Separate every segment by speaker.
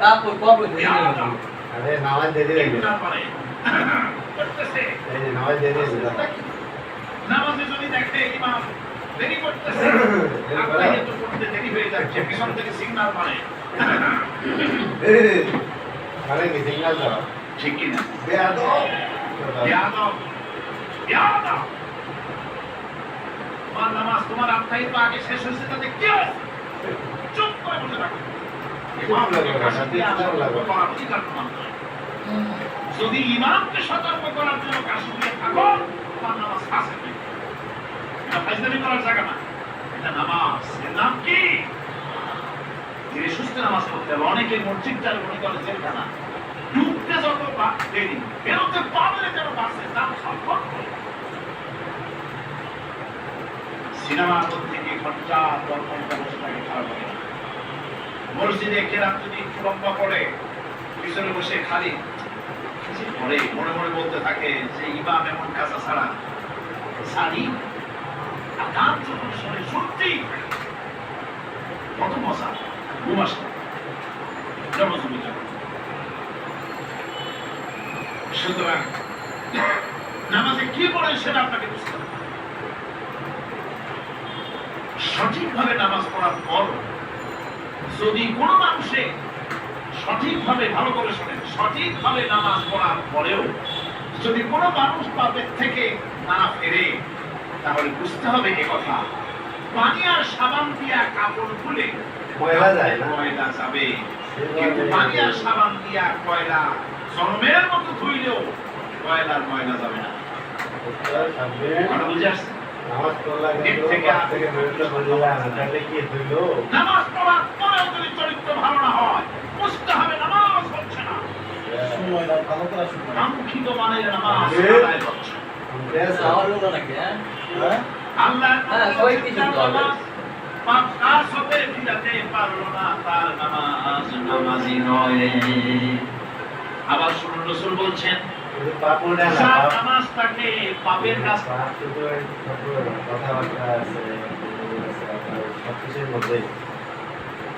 Speaker 1: তারপর কবে
Speaker 2: আরে নামাজ দিয়ে দিলে
Speaker 3: এগুলো পারে। করতেছে।
Speaker 2: এই যে নামাজ দিয়ে দিয়েছিল
Speaker 3: নামাজে যদি দেখে ইমাম দেরি করতেছে আপনার এত করতে দেরি হয়ে যাচ্ছে পিছন থেকে সিগন্যাল মারে
Speaker 2: আরে কি সিগন্যাল দাও?
Speaker 3: ঠিক কিনা?
Speaker 2: বেয়াদব।
Speaker 3: বেয়াদব। বেয়াদব। তোমার নামাজ তোমার আত্মাই তো আগে শেষ হয়েছে তাতে কি হয়েছে যদি ইমামকে সতর্ক করার জন্য কাশি দিয়ে থাকো তোমার নামাজ এটা ফাইজলামি করার জায়গা না। এটা নামাজ। এর নাম কি? ধীরে সুস্থ নামাজ পড়তে হবে। অনেকে মসজিদটার মনে করে জেলখানা ঢুকতে যত দেরি বেরোতে পারলে যেন বাসে দাম সম্ভব সিনেমার মধ্যে গিয়ে ঘণ্টা পর ঘণ্টা বসে থাকে, খারাপ না। মসজিদে কেরাম যদি একটু লম্বা পড়ে পিছনে বসে খালি। পরে মনে মনে বলতে থাকে যে ইমাম এমন কাঁচা ছাড়া গান যখন থাকে। কত আসে সুতরাং নামাজে কি পড়েন সেটা আপনাকে বুঝতে হবে। সঠিকভাবে নামাজ পড়ার পর যদি কোনো মানুষে সঠিকভাবে ভালো করে শোনেন সঠিকভাবে নামাজ পড়ার পরেও যদি কোনো মানুষ পাপের থেকে না ফেরে তাহলে বুঝতে হবে এ কথা পানি আর সাবান দিয়া কাপড় খুলে
Speaker 2: ময়লা যায় না?
Speaker 3: ময়লা যাবে। কিন্তু পানি আর সাবান দিয়া কয়লা জন্মের মতো ধুইলেও কয়লার ময়লা যাবে না। বুঝে আসছে?
Speaker 2: নামাজ পড়লা
Speaker 3: থেকে নামাজ পরেও যদি চরিত্র ভালো না হয় বুঝতে হবে নামাজ হচ্ছে না
Speaker 4: সময়টা ভালো করার সময়
Speaker 3: কাঙ্ক্ষিত মানের নামাজ আদায় হচ্ছে না।
Speaker 2: বেশ
Speaker 1: আমার হলো নাকি হ্যাঁ
Speaker 4: হ্যাঁ
Speaker 3: আল্লাহ
Speaker 1: হ্যাঁ, সবাই কি শুনতে হবে?
Speaker 3: নামাজ পাপ কাজ হতে ফিরাতে পারল না তার নামাজ নামাজি নয় আবার শুনুন রসুল বলছেন নামাজ তাকে পাপের কাজ
Speaker 2: কথাবার্তা আছে সবকিছুর মধ্যেই?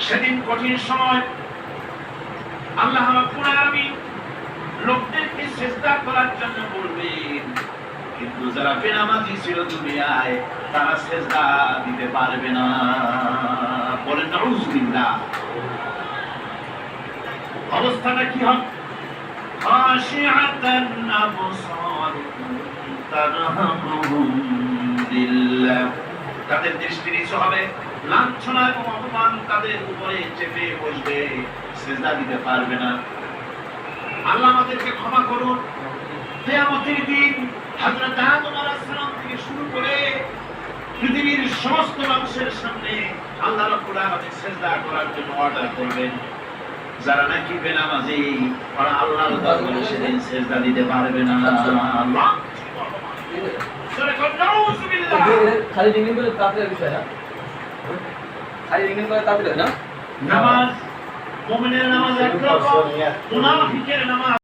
Speaker 3: সেদিন কঠিন সময় আল্লাহ আলামিন লোকদেরকে চেষ্টা করার জন্য বলবেন। কিন্তু যারা বেনামাজি ছিল দুনিয়ায়, তারা চেষ্টা দিতে পারবে না। বলেন, নাউজুবিল্লাহ। অবস্থাটা কি হবে খাশিআতান আবসারুহুম তারহামুহুম দিল্লাহ তাদের দৃষ্টি নিচু হবে, লাঞ্ছনা এবং অপমান তাদের উপরে চেপে বসবে, সেজদা দিতে পারবে না। আল্লাহ আমাদেরকে ক্ষমা করুন। কিয়ামতের দিন হযরত আদম আলাইহিস সালাম থেকে শুরু করে পৃথিবীর সমস্ত মানুষের সামনে আল্লাহ রাব্বুল আলামিন সেজদা করার জন্য অর্ডার করবেন। যারা নাকি বেনামাজি ওরা আল্লাহর দরবারে সেদিন সেজদা দিতে পারবে না। আল্লাহ
Speaker 1: খালি রিংলিং করে তাড়াতাড়ি বিষয় না? খালি রিংলিং করে তাড়াতাড়ি না?
Speaker 3: নামাজ, মুমিনের নামাজ একরকম মুনাফিকের নামাজ।